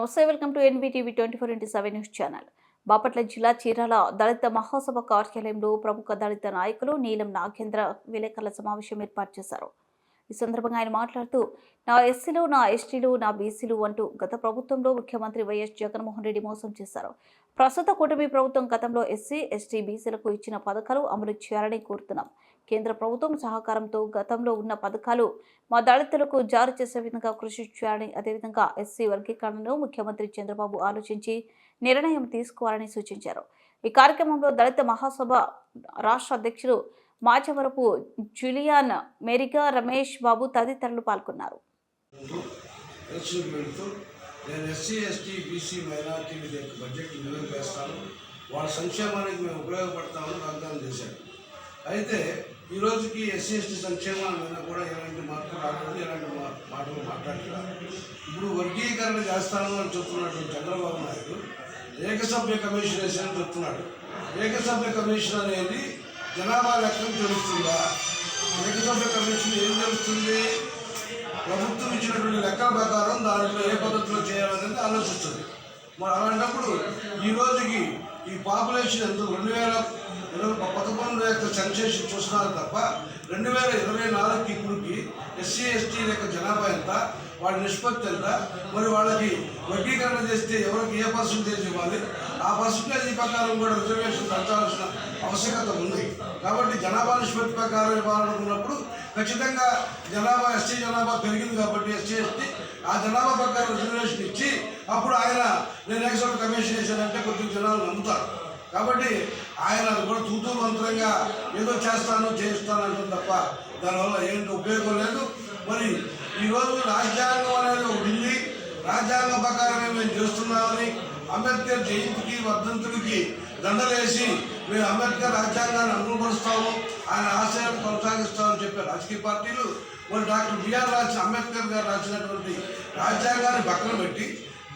నమస్తే welcome to NBTV twenty four into seven news channel. Bapatla జిల్లా చీరాల దళిత మహాసభ కార్యాలయంలో ప్రముఖ దళిత నాయకులు నీలం నాగేంద్ర విలేకరుల సమావేశం ఏర్పాటు చేశారు. ఈ సందర్భంగా ఆయన మాట్లాడుతూ నా ఎస్సీలు నా ఎస్టీలు నా బీసీలు అంటూ గత ప్రభుత్వంలో ముఖ్యమంత్రి వైఎస్ జగన్మోహన్ రెడ్డి మోసం చేశారు. ప్రస్తుత కూటమి ప్రభుత్వం గతంలో ఎస్సీ ఎస్టీ బీసీలకు ఇచ్చిన పథకాలు అమలు చేయాలని కోరుతున్నాం. కేంద్ర ప్రభుత్వం సహకారంతో గతంలో ఉన్న పథకాలు మా దళితులకు జారీ చేసే విధంగా కృషి చేయాలని అదేవిధంగా ఎస్సీ వర్గీకరణను ముఖ్యమంత్రి చంద్రబాబు ఆలోచించి నిర్ణయం తీసుకోవాలని సూచించారు. ఈ కార్యక్రమంలో దళిత మహాసభ రాష్ట్ర అధ్యక్షులు మాచవరపు జులియాన్ మెరిగా రమేష్ బాబు తదితరులు పాల్గొన్నారు. నేను SC ST BC minority budget చేస్తాను వాళ్ళ సంక్షేమానికి మేము ఉపయోగపడతామని వాగ్దానం చేశాను అయితే ఈ రోజుకి ఎస్సీ ఎస్టీ సంక్షేమం మీద కూడా ఎలాంటి మార్పు రాలేదు ఎలాంటి మా- మాటలు మాట్లాడుతున్నారు ఇప్పుడు వర్గీకరణ చేస్తాను అని చెప్తున్నటువంటి చంద్రబాబు నాయుడు. ఏకసభ్య కమిషన్ వేసానని చెప్తున్నాడు. ఏకసభ్య కమిషన్ అనేది జనాభా లెక్కను తెలుస్తుందా? ఏకసభ్య కమిషన్ ఏం తెలుస్తుంది? ప్రభుత్వం ఇచ్చినటువంటి లెక్కల ప్రకారం దాంట్లో ఏ పద్ధతిలో చేయాలనేది ఆలోచిస్తుంది. మరి అలాంటప్పుడు ఈ రోజుకి ఈ పాపులేషన్ ఎందుకు రెండు వేల ఇరవై పదకొండు యొక్క సెన్సేషన్ చూస్తున్నారు తప్ప రెండు వేల ఇరవై నాలుగుకి ఇప్పుడుకి ఎస్సీ ఎస్టీ యొక్క జనాభా ఎంత? వాళ్ళ నిష్పత్తి ఎంత? మరి వాళ్ళకి వర్గీకరణ చేస్తే ఎవరికి ఏ పర్సంటేజ్ ఇవ్వాలి? ఆ పర్సంటేజ్ ప్రకారం కూడా రిజర్వేషన్ పెంచాల్సిన ఆవశ్యకత ఉంది. కాబట్టి జనాభా నిష్పత్తి ప్రకారం ఇవ్వాలనుకున్నప్పుడు ఖచ్చితంగా జనాభా ఎస్టీ జనాభా పెరిగింది కాబట్టి ఎస్సీ ఎస్టీ ఆ జనాభా ప్రకారం రిజర్వేషన్ ఇచ్చి అప్పుడు ఆయన నేను ఎక్స్ట్రా కమిషన్ వేసానంటే కొద్దిగా జనాలు నమ్ముతారు. కాబట్టి ఆయన కూడా తూతూ మంత్రంగా ఏదో చేస్తాను చేయిస్తాను అంటుంది తప్ప దానివల్ల ఏంటి ఉపయోగం లేదు. మరి ఈరోజు రాజ్యాంగం అనేది ఒకటి ఉంది. రాజ్యాంగం ప్రకారమే మేము చేస్తున్నామని అంబేద్కర్ జయంతికి వర్ధంతుడికి దండలేసి మేము అంబేద్కర్ రాజ్యాంగాన్ని అమలుపరుస్తాము ఆయన ఆశయాన్ని కొనసాగిస్తామని చెప్పే రాజకీయ పార్టీలు మరి డాక్టర్ బిఆర్ రాసిన అంబేద్కర్ గారు రాసినటువంటి రాజ్యాంగాన్ని పక్కన పెట్టి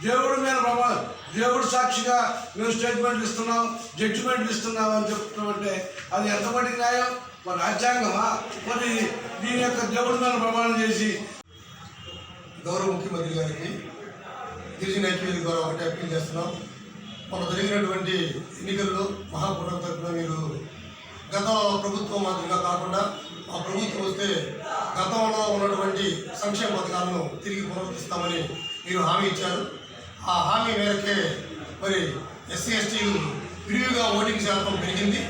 దేవుడి మీద ప్రభా దేవుడు సాక్షిగా మేము స్టేట్మెంట్లు ఇస్తున్నాం జడ్జిమెంట్లు ఇస్తున్నాం అని చెప్తున్నామంటే అది ఎంతమందికి న్యాయం? మరి రాజ్యాంగమా? మరి దీని యొక్క దేవుడి మీద ప్రమాణం చేసి గౌరవ ముఖ్యమంత్రి గారికి గిరిజన ఐక్యవేది ద్వారా ఒకటి అప్పీల్ చేస్తున్నాం. మొన్న జరిగినటువంటి ఎన్నికల్లో మహాపురం తరఫున మీరు గత ప్రభుత్వం మాదిరిగా కాకుండా ఆ ప్రభుత్వం వస్తే గతంలో ఉన్నటువంటి సంక్షేమ పథకాలను తిరిగి పునరుద్ధరిస్తామని మీరు హామీ ఇచ్చారు. ఆ హామీ మేరకే మరి ఎస్సీ ఎస్టీలు విరివిగా ఓటింగ్ శాతం పెరిగింది.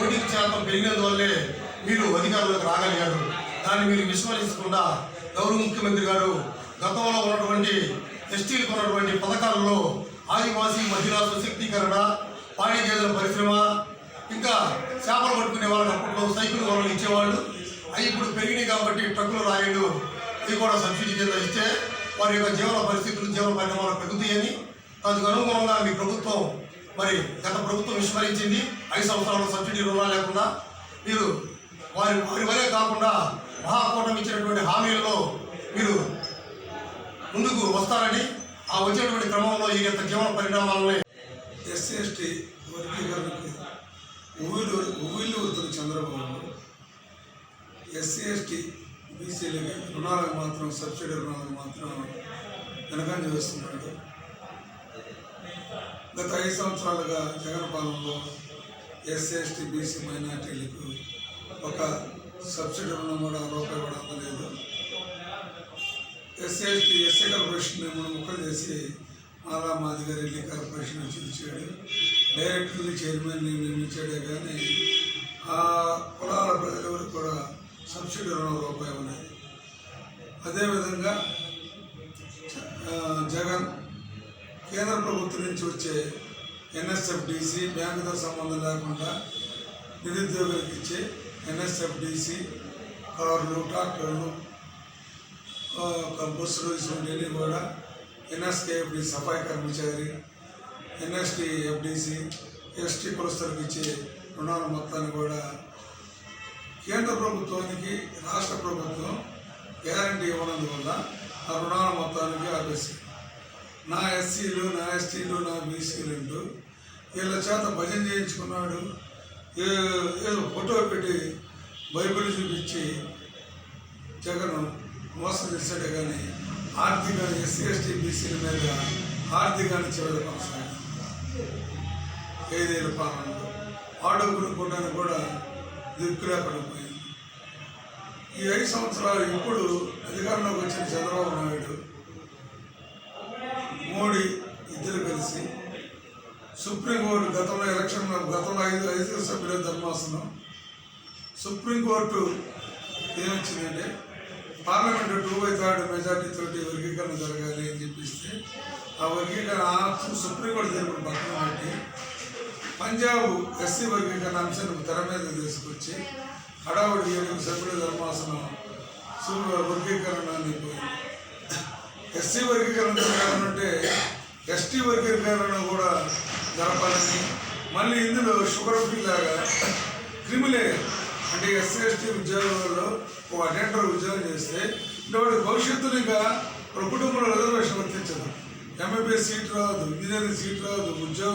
ఓటింగ్ శాతం పెరిగినందువల్లే మీరు అధికారంలోకి రాగలిగారు. దాన్ని మీరు విశ్వసించకుండా గౌరవ ముఖ్యమంత్రి గారు గతంలో ఉన్నటువంటి ఎస్టీలకు ఉన్నటువంటి పథకాలలో ఆదివాసీ మహిళా సశక్తీకరణ పాడి పరిశ్రమ ఇంకా చేపలు పట్టుకునే వాళ్ళకి అప్పట్లో సైకిల్ వాళ్ళు ఇచ్చేవాళ్ళు. అవి ఇప్పుడు పెరిగినాయి కాబట్టి ట్రక్కులు రాయలు ఇవి కూడా సబ్సిడీ కింద ఇస్తే వారి యొక్క జీవన పరిస్థితులు జీవన పరిణామాలు పెరుగుతాయని. అందుకు అనుగుణంగా మీ ప్రభుత్వం మరి గత ప్రభుత్వం విస్మరించింది. ఐదు సంవత్సరాల సబ్సిడీ రుణాలు లేకుండా మీరు వారి వారి వరే కాకుండా మహాకూటమి ఇచ్చినటువంటి హామీలలో మీరు ముందుకు వస్తారని ఆ వచ్చేటువంటి క్రమంలో ఈ యొక్క జీవన పరిణామాలని ఎస్సీ ఎస్టీ వర్గీకరణకి ఉవ్విలు ఉవ్విళ్ళు వస్తున్న చంద్రబాబు ఎస్సీ ఎస్టీ బీసీలకి రుణాలకు మాత్రం సబ్సిడీ రుణాలకు మాత్రం వెనకాన్ని వేస్తున్నాడు గత ఐదు సంవత్సరాలుగా జగన్ పాలనలో ఎస్సీ ఎస్టీ బీసీ మైనార్టీలకు ఒక సబ్సిడీ రుణం కూడా రూపాయి కూడా అందలేదు. ఎస్సీ ఎస్టీ ఎస్సీ కార్పొరేషన్ మనం ముఖం చేసి మాలా మాదిగా రెడ్డి కార్పొరేషన్ వచ్చి డైరెక్టర్ని చైర్మన్ని నియమించాడే కానీ ఆ కులాల ప్రజలెవరికి కూడా సబ్సిడీ రుణం రూపాయి ఉన్నాయి. అదేవిధంగా జగన్ కేంద్ర ప్రభుత్వం నుంచి వచ్చే ఎన్ఎస్ఎఫ్డిసి బ్యాంకుతో సంబంధం లేకుండా నిరుద్యోగులకు ఇచ్చే ఎన్ఎస్ఎఫ్డిసి కార్లు ట్రాక్టర్లు ఆ, ఒక బస్సులు ఇటువంటివన్నీ కూడా NSKFD Safai Karmachari NST FDC ST కులస్తులకు ఇచ్చే రుణాల మొత్తాన్ని కూడా కేంద్ర ప్రభుత్వానికి రాష్ట్ర ప్రభుత్వం గ్యారంటీ ఇవ్వనందువల్ల ఆ రుణాల మొత్తానికి ఆపేసి నా ఎస్సీలు నా ఎస్టీలు నా బీసీలు అంటూ వీళ్ళ చేత భజన చేయించుకున్నాడు. ఏ- ఏదో ఫోటో పెట్టి బైబిల్ చూపించి జగన్ మోసం చేశాడే కానీ ఆర్థిక ఎస్సీ ఎస్టీ బీసీల మీద ఆర్థికాన్ని చివరి కొనసాగింది ఐదేళ్ళ పాలనలో ఆటో కూడా దిక్కు లేకుండా పోయింది ఈ ఐదు సంవత్సరాలు ఇప్పుడు అధికారంలోకి వచ్చిన చంద్రబాబు నాయుడు మోడీ ఇద్దరు కలిసి సుప్రీంకోర్టు గతంలో ఎలక్షన్ గతంలో ఐదు ఐదు సభ్యుల ధర్మాసనం supreme court ఏమొచ్చిందంటే parliament two by third majority తోటి వర్గీకరణ జరగాలి అని చెప్పిస్తే ఆ వర్గీకరణ ఆప్షన్ సుప్రీంకోర్టు తీర్పును పక్కన పెట్టి పంజాబ్ ఎస్సీ వర్గీకరణ అంశాన్ని తెర మీద తీసుకొచ్చి హడావుడి ఏడు సభ్యుల ధర్మాసనం సు వర్గీకరణ అని పోయింది ఎస్సీ వర్గీకరణ జరగాలంటే ఎస్టీ వర్గీకరణ కూడా జరపాలని మళ్ళీ ఇందులో షుగర్ ఫ్రీ లాగా క్రిమిలే అంటే ఎస్సీ ఎస్టీ ఉద్యోగాల్లో ఒక అటెండర్ ఉద్యోగం చేస్తే వాడి భవిష్యత్తులో ఇంకా ఒక కుటుంబంలో రిజర్వేషన్ వర్తించదు. ఎంబీబీఎస్ సీట్ రాదు ఇంజనీరింగ్ సీట్ రాదు ఉద్యోగం